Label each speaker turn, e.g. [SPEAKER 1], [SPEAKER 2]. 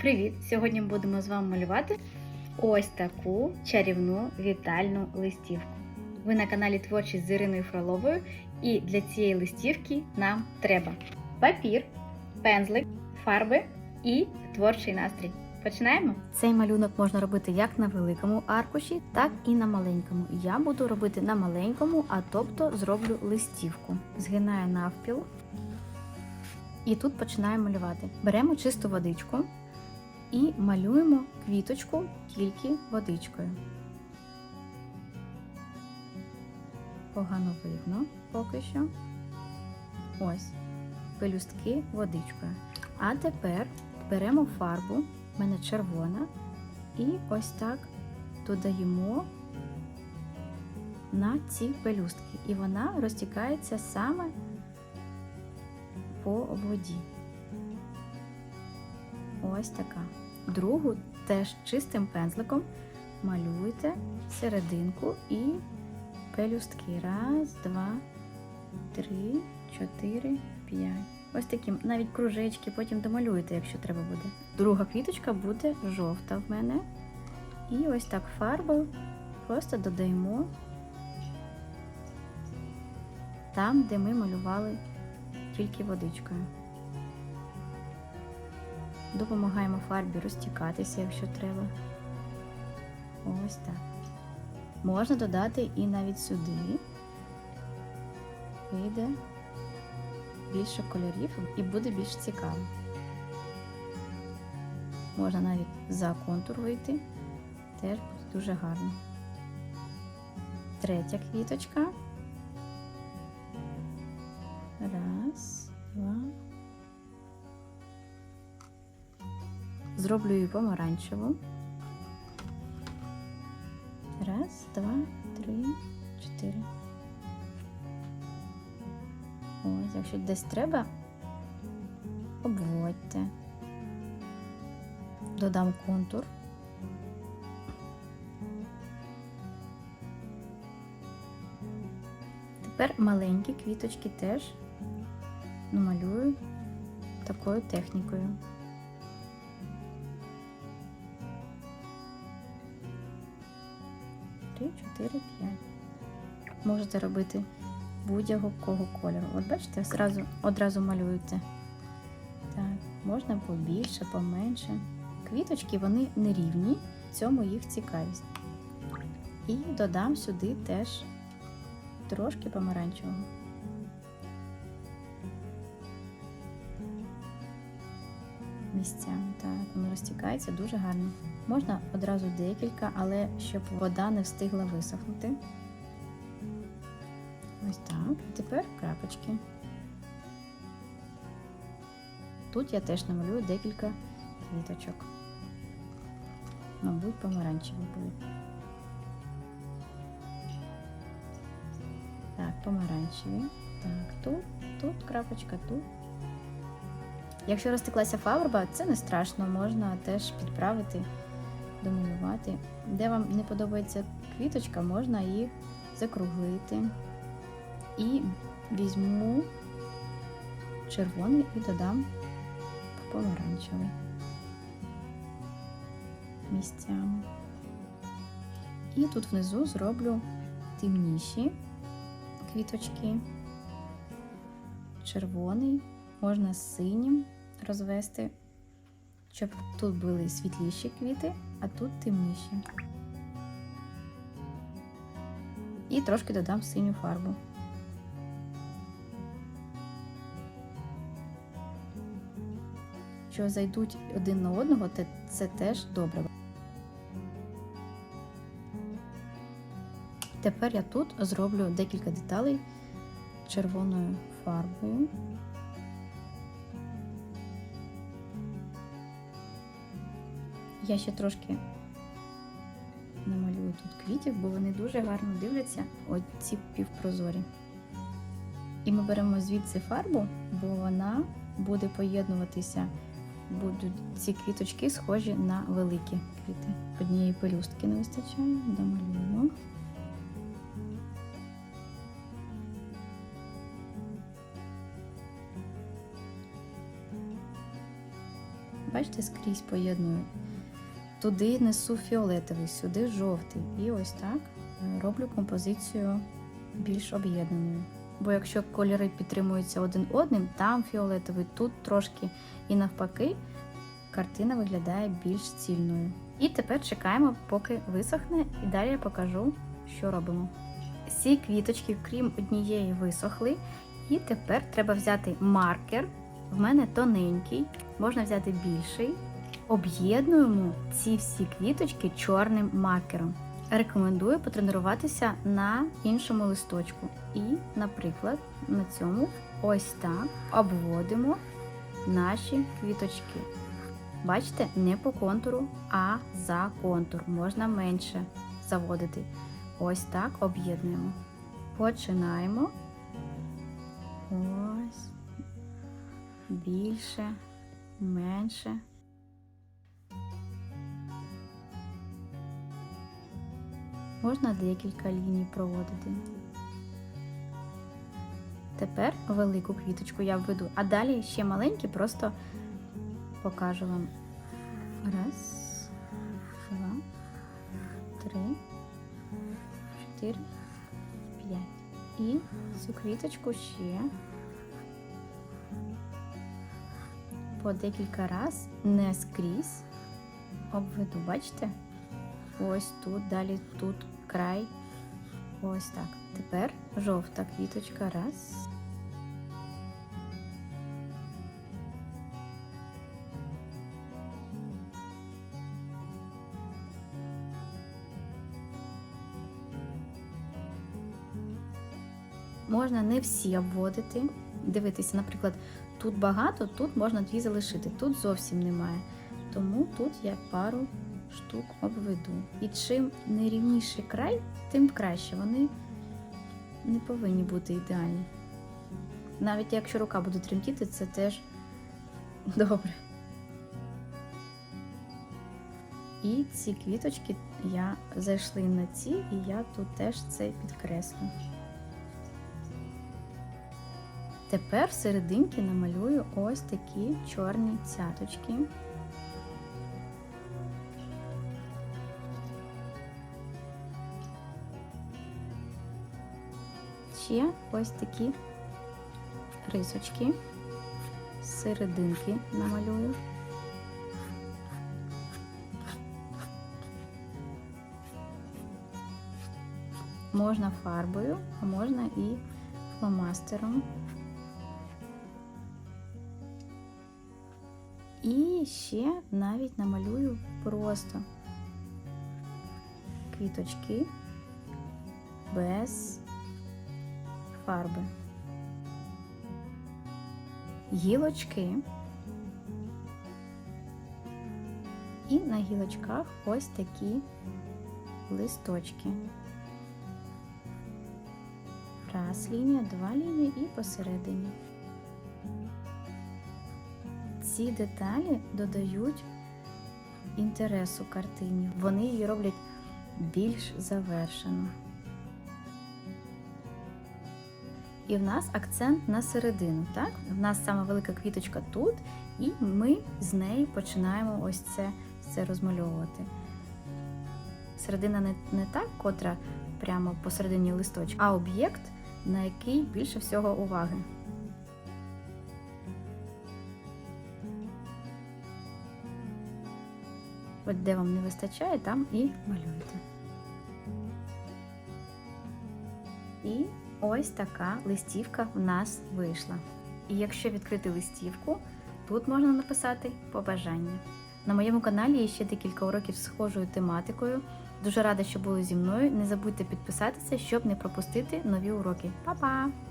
[SPEAKER 1] Привіт! Сьогодні будемо з вами малювати ось таку чарівну вітальну листівку. Ви на каналі Творчість з Іриною Фроловою, і для цієї листівки нам треба папір, пензлик, фарби і творчий настрій. Починаємо? Цей малюнок можна робити як на великому аркуші, так і на маленькому. Я буду робити на маленькому, а тобто зроблю листівку. Згинаю навпіл. І тут починаємо малювати. Беремо чисту водичку і малюємо квіточку тільки водичкою. Погано видно поки що. Ось, пелюстки водичкою. А тепер беремо фарбу, в мене червона, і ось так додаємо на ці пелюстки. І вона розтікається саме по воді. Ось така. Другу теж чистим пензликом малюйте серединку і пелюстки. Раз, два, три, чотири, п'ять. Ось такі навіть кружечки, потім домалюєте, якщо треба буде. Друга квіточка буде жовта в мене. І ось так фарбою просто додаємо там, де ми малювали тільки водичкою. Допомагаємо фарбі розтікатися, якщо треба. Ось так. Можна додати і навіть сюди. Вийде більше кольорів і буде більш цікаво. Можна навіть за контур вийти, теж буде дуже гарно. Третя квіточка. Зроблю її помаранчеву. Раз, два, три, чотири. Ось, якщо десь треба, обводьте. Додам контур. Тепер маленькі квіточки теж намалюю такою технікою. Три, чотири, п'ять. Можете робити будь-якого кольору. От бачите, одразу, одразу малюєте. Так, можна побільше, поменше. Квіточки вони нерівні, в цьому їх цікавість. І додам сюди теж трошки помаранчевого. Місцями, так, воно розтікається дуже гарно. Можна одразу декілька, але щоб вода не встигла висохнути. Ось так. Тепер крапочки. Тут я теж намалюю декілька квіточок. Мабуть, помаранчеві будуть. Так, помаранчеві. Так, тут, тут крапочка, тут. Якщо розтеклася фарба, це не страшно, можна теж підправити, домалювати. Де вам не подобається квіточка, можна їх закруглити. І візьму червоний і додам помаранчевий місцями. І тут внизу зроблю темніші квіточки, червоний, можна з синім розвести, щоб тут були світліші квіти, а тут темніші. І трошки додам синю фарбу. Що зайдуть один на одного, це теж добре. Тепер я тут зроблю декілька деталей червоною фарбою. Я ще трошки намалюю тут квітів, бо вони дуже гарно дивляться, оці півпрозорі. І ми беремо звідси фарбу, бо вона буде поєднуватися, будуть ці квіточки схожі на великі квіти. Однієї пелюстки не вистачає, домалюємо. бачите, скрізь поєдную. Туди несу фіолетовий, сюди жовтий. І ось так е, роблю композицію більш об'єднаною. Бо якщо кольори підтримуються один одним, там фіолетовий, тут трошки і навпаки, картина виглядає більш цільною. І тепер чекаємо, поки висохне, і далі я покажу, що робимо. Всі квіточки, крім однієї, висохли. І тепер треба взяти маркер. В мене тоненький, можна взяти більший. Об'єднуємо ці всі квіточки чорним маркером. Рекомендую потренуватися на іншому листочку. І, наприклад, на цьому ось так обводимо наші квіточки. Бачите, не по контуру, а за контур. Можна менше заводити. Ось так об'єднуємо. Починаємо. Ось. Більше, менше. Можна декілька ліній проводити. Тепер велику квіточку я введу, а далі ще маленькі, просто покажу вам. Раз, два, три, чотири, п'ять. І цю квіточку ще по декілька раз не скрізь обведу, бачите? Ось тут, далі тут край. Ось так. Тепер жовта квіточка. Раз. Можна не всі обводити. Дивитися, наприклад, тут багато, тут можна дві залишити, тут зовсім немає. Тому тут я пару штук обведу. І чим нерівніший край, тим краще. Вони не повинні бути ідеальні. Навіть якщо рука буде тремтіти, це теж добре. І ці квіточки я зайшли на ці, і я тут теж це підкреслю. Тепер всерединки намалюю ось такі чорні цяточки. Ще ось такі рисочки серединки намалюю. Можна фарбою, а можна і фломастером. І ще навіть намалюю просто квіточки без фарби. Гілочки. І на гілочках ось такі листочки. Раз лінія, два лінії і посередині. Ці деталі додають інтересу картині. Вони її роблять більш завершено. І в нас акцент на середину. Так? В нас сама велика квіточка тут, і ми з неї починаємо ось це, це розмальовувати. Середина не, не та, котра прямо посередині листочка, а об'єкт, на який більше всього уваги. От де вам не вистачає, там і малюєте. І ось така листівка в нас вийшла. І якщо відкрити листівку, тут можна написати побажання. На моєму каналі є ще декілька уроків з схожою тематикою. Дуже рада, що були зі мною. Не забудьте підписатися, щоб не пропустити нові уроки. Па-па!